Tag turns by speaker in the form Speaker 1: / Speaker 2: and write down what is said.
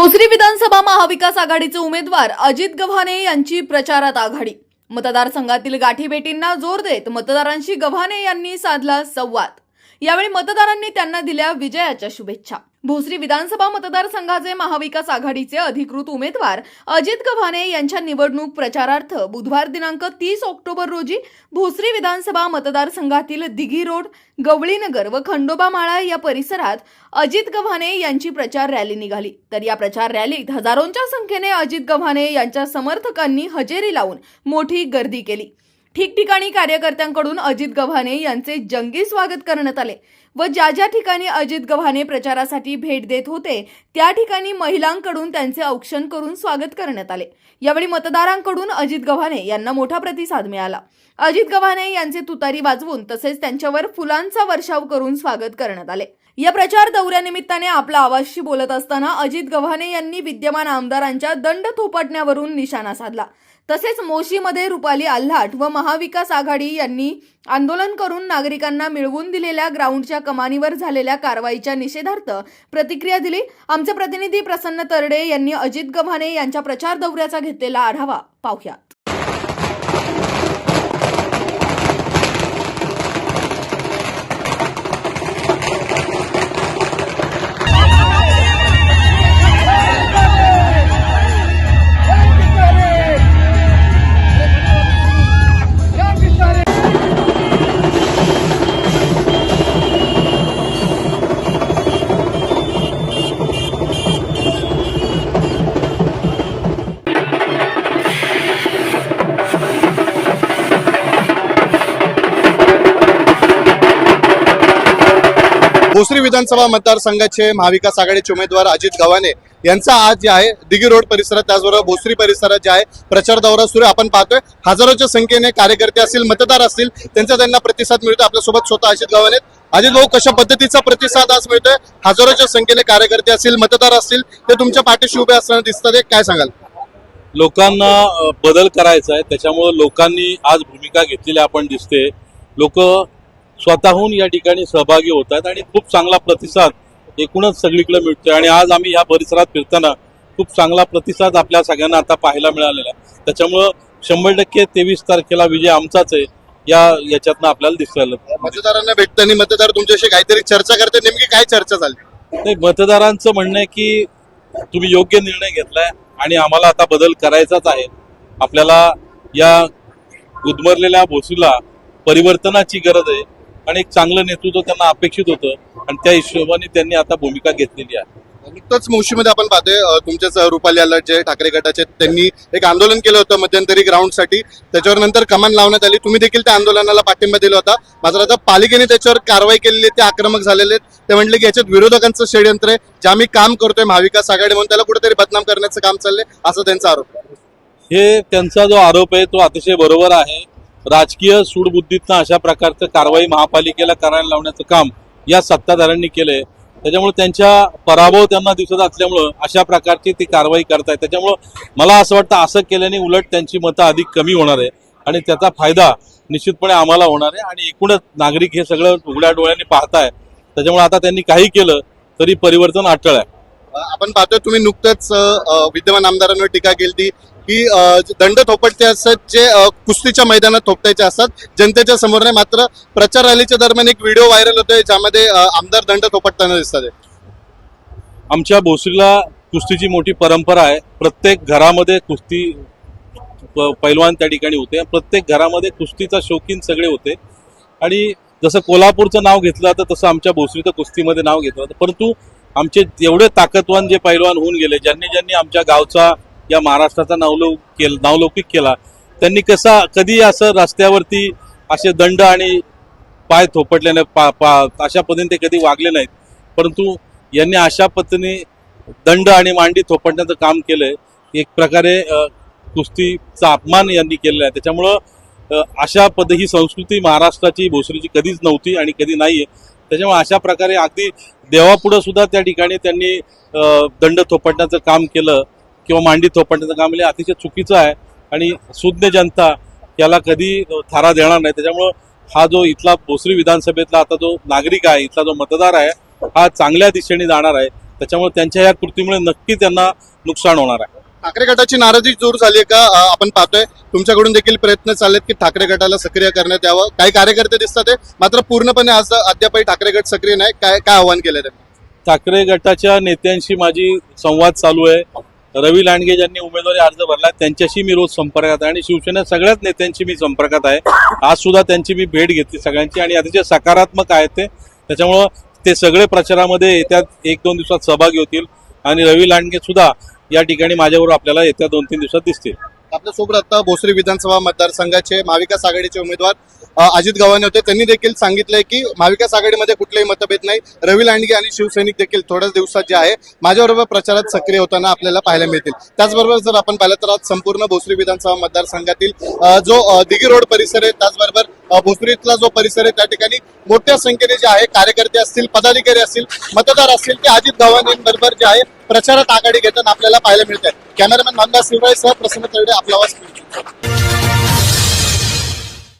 Speaker 1: भोसरी विधानसभा महाविकास आघाडीचे उमेदवार अजित गव्हाणे यांची प्रचारात आघाडी. मतदारसंघातील गाठीभेटींना जोर देत मतदारांशी गव्हाणे यांनी साधला संवाद. यावेळी मतदारांनी त्यांना दिल्या विजयाच्या शुभेच्छा. भोसरी विधानसभा मतदारसंघाचे महाविकास आघाडीचे अधिकृत उमेदवार अजित गव्हाणे यांच्या निवडणूक प्रचारार्थ बुधवार दिनांक तीस ऑक्टोबर रोजी भोसरी विधानसभा मतदारसंघातील दिघी रोड गवळीनगर व खंडोबा माळा या परिसरात अजित गव्हाणे यांची प्रचार रॅली निघाली. तर या प्रचार रॅलीत हजारोंच्या संख्येने अजित गव्हाणे यांच्या समर्थकांनी हजेरी लावून मोठी गर्दी केली. ठिकठिकाणी कार्यकर्त्यांकडून अजित गव्हाणे यांचे जंगी स्वागत करण्यात आले व ज्या ज्या ठिकाणी अजित गव्हाणे प्रचारासाठी भेट देत होते त्या ठिकाणी महिलांकडून त्यांचे औक्षण करून स्वागत करण्यात आले. यावेळी मतदारांकडून अजित गव्हाणे यांना मोठा प्रतिसाद मिळाला. अजित गव्हाणे यांचे तुतारी वाजवून तसेच त्यांच्यावर फुलांचा वर्षाव करून स्वागत करण्यात आले. या प्रचार दौऱ्यानिमित्ताने आपला आवाजशी बोलत असताना अजित गव्हाणे यांनी विद्यमान आमदारांच्या दंड थोपटण्यावरून निशाणा साधला. तसेच मोशीमध्ये रुपाली आल्हाट व महाविकास आघाडी यांनी आंदोलन करून नागरिकांना मिळवून दिलेल्या ग्राउंडच्या कमानीवर झालेल्या कारवाईच्या निषेधार्थ प्रतिक्रिया दिली. आमचे प्रतिनिधी प्रसन्न तरडे यांनी अजित गव्हाणे यांच्या प्रचार दौऱ्याचा घेतलेला आढावा. पाहुयात.
Speaker 2: भोसरी विधानसभा मतदारसंघाचे महाविकास आघाडीचे उमेदवार अजित गव्हाणे यांचा आज जे आहे दिघी रोड परिसरात त्याचबरोबर भोसरी परिसरात जे आहे प्रचार दौरा सुरू आपण पाहतोय हजारोच्या संख्येने कार्यकर्ते असतील मतदार असतील त्यांचा त्यांना प्रतिसाद मिळतो आपल्यासोबत स्वतः अजित गव्हाणे अजित भाऊ कशा पद्धतीचा प्रतिसाद आज मिळतोय? हजारोच्या संख्येने कार्यकर्ते असतील मतदार असतील ते तुमच्या पाठीशी उभे असताना दिसतात. काय सांगाल?
Speaker 3: लोकांना बदल करायचा आहे. त्याच्यामुळे लोकांनी आज भूमिका घेतलेली आपण दिसते लोक स्वतःहून या ठिकाणी सहभागी होत आहेत आणि खूप चांगला प्रतिसाद एकूणच सगळीकडे मिळतोय. आणि आज आम्ही या परिसरात फिरताना खूप चांगला प्रतिसाद आपल्या सगळ्यांना आता पाहायला मिळालेला आहे. त्याच्यामुळं शंभर टक्के तेवीस तारखेला विजय आमचाच आहे. या याच्यातनं आपल्याला दिसायला
Speaker 2: मतदारांना भेटताना मतदार तुमच्याशी काहीतरी चर्चा करते. नेमकी काय चर्चा झाली?
Speaker 3: नाही मतदारांचं म्हणणं आहे की तुम्ही योग्य निर्णय घेतलाय आणि आम्हाला आता बदल करायचाच आहे. आपल्याला या गुदमरलेल्या भोसीला परिवर्तनाची गरज आहे. आणि एक चांगलं नेतृत्व त्यांना अपेक्षित होतं आणि त्या हिशोबाने त्यांनी आता भूमिका घेतलेली आहे.
Speaker 2: नुकतंच मुशीमध्ये आपण पाहतोय तुमच्याच रुपाली जे ठाकरे गटाचे त्यांनी एक आंदोलन केलं होतं मध्यंतरी ग्राउंडसाठी. त्याच्यावर नंतर कमान लावण्यात आली. तुम्ही देखील त्या आंदोलनाला पाठिंबा दिला होता. मात्र आता पालिकेने त्याच्यावर कारवाई केलेली आहे ते आक्रमक झालेले आहेत. ते म्हणले की याच्यात विरोधकांचं षडयंत्र आहे जे आम्ही काम करतोय महाविकास आघाडी म्हणून त्याला कुठेतरी बदनाम करण्याचं काम चाललंय असं त्यांचा आरोप आहे.
Speaker 3: हे त्यांचा जो आरोप आहे तो अतिशय बरोबर आहे. राजकीय सूडबुद्धीतनं अशा प्रकारचं कारवाई महापालिकेला करायला लावण्याचं काम या सत्ताधाऱ्यांनी केलंय. त्याच्यामुळे त्यांच्या पराभव त्यांना दिसत असल्यामुळं अशा प्रकारची ती कारवाई करतायत. त्याच्यामुळं मला असं वाटतं असं केल्याने उलट त्यांची मतं अधिक कमी होणार आहे आणि त्याचा फायदा निश्चितपणे आम्हाला होणार आहे आणि एकूणच नागरिक हे सगळं उघड्या डोळ्यांनी पाहताय. त्याच्यामुळे आता त्यांनी काही केलं तरी परिवर्तन अटळ आहे.
Speaker 2: आपण पाहतोय तुम्ही नुकतंच विद्यमान आमदारांवर टीका केली की दंड थोपटते असतात जे कुस्तीच्या मैदानात थोपटायचे असतात जनतेच्या समोर नाही मात्र प्रचार रॅलीच्या दरम्यान एक व्हिडिओ व्हायरल होतोय ज्यामध्ये आमदार दंड थोपटताना दिसतात. आहे.
Speaker 3: आमच्या भोसरीला कुस्तीची मोठी परंपरा आहे. प्रत्येक घरामध्ये कुस्ती पैलवान त्या ठिकाणी होते प्रत्येक घरामध्ये कुस्तीचा शौकीन सगळे होते. आणि जसं कोल्हापूरचं नाव घेतलं तर तसं आमच्या भोसरीचं कुस्तीमध्ये नाव घेतलं परंतु आमचे एवढे ताकदवान जे पैलवान होऊन गेले ज्यांनी ज्यांनी आमच्या गावचा या महाराष्ट्राचा नावलौ केल नावलौकिक केला त्यांनी कसा कधी असं रस्त्यावरती असे दंड आणि पाय थोपटल्याने पा पा अशा पद्धतीने ते कधी वागले नाहीत. परंतु यांनी अशा पद्धतीने दंड आणि मांडी थोपटण्याचं काम केलंय एक प्रकारे कुस्तीचा अपमान यांनी केलेला आहे. त्याच्यामुळं अशा पद्ध ही संस्कृती महाराष्ट्राची भोसरीची कधीच नव्हती आणि कधी नाहीये. त्याच्यामुळे अशा प्रकारे अगदी देवापुढं सुद्धा त्या ठिकाणी त्यांनी दंड थोपटण्याचं काम केलं किंवा मांडी थोपटण्याचं काम केलं अतिशय चुकीचं आहे. आणि सुज्ञ जनता याला कधी थारा देणार नाही. त्याच्यामुळं हा जो इथला भोसरी विधानसभेतला आता जो नागरिक आहे इथला जो मतदार आहे हा चांगल्या दिशेने जाणार आहे. त्याच्यामुळे त्यांच्या या कृतीमुळे नक्की त्यांना नुकसान होणार आहे.
Speaker 2: ठाकरे गटाची नाराजी दूर झाली का? आपण पाहतोय. तुमच्याकडून देखील प्रयत्न चाललेत की ठाकरे गटाला सक्रिय करण्यात यावं. काही कार्यकर्ते दिसतात ते मात्र पूर्णपणे आज अद्यापही ठाकरे गट सक्रिय नाही. काय काय आव्हान केलं त्यांनी?
Speaker 3: ठाकरे गटाच्या नेत्यांशी माझी संवाद चालू आहे. रवी लांडगे ज्यांनी उमेदवारी अर्ज भरला त्यांच्याशी मी रोज संपर्कात आहे. आणि शिवसेना सगळ्याच नेत्यांशी मी संपर्कात आहे. आज सुद्धा त्यांची मी भेट घेतली सगळ्यांची. आणि अतिशय सकारात्मक आहेत ते. त्याच्यामुळं ते सगळे प्रचारामध्ये येत्या एक दोन दिवसात सहभागी होतील. आणि रवी लांडगे सुद्धा या ठिकाणी माझ्याबरोबर आपल्याला येत्या दोन तीन दिवसात दिसतील.
Speaker 2: आपल्यासोबत आता भोसरी विधानसभा मतदारसंघाचे महाविकास आघाडीचे उमेदवार अजित गव्हाणे होते. त्यांनी देखील सांगितलंय की महाविकास आघाडीमध्ये कुठलेही मतभेद नाही. रवी लांडगे आणि शिवसैनिक देखील थोड्याच दिवसात जे आहे माझ्याबरोबर प्रचारात सक्रिय होताना आपल्याला पाहायला मिळतील. त्याचबरोबर जर आपण पाहिलं तर आज संपूर्ण भोसरी विधानसभा मतदारसंघातील जो दिघी रोड परिसर आहे त्याचबरोबर भोसरीतला जो परिसर आहे त्या ठिकाणी मोठ्या संख्येने जे आहे कार्यकर्ते असतील पदाधिकारी असतील मतदार असतील ते अजित धवन जे आहे प्रचारात आघाडी घेताना आपल्याला पाहायला मिळत आहे कॅमेरामॅन मानदास शिवराय सह प्रसन्न तळडे आपला आवाज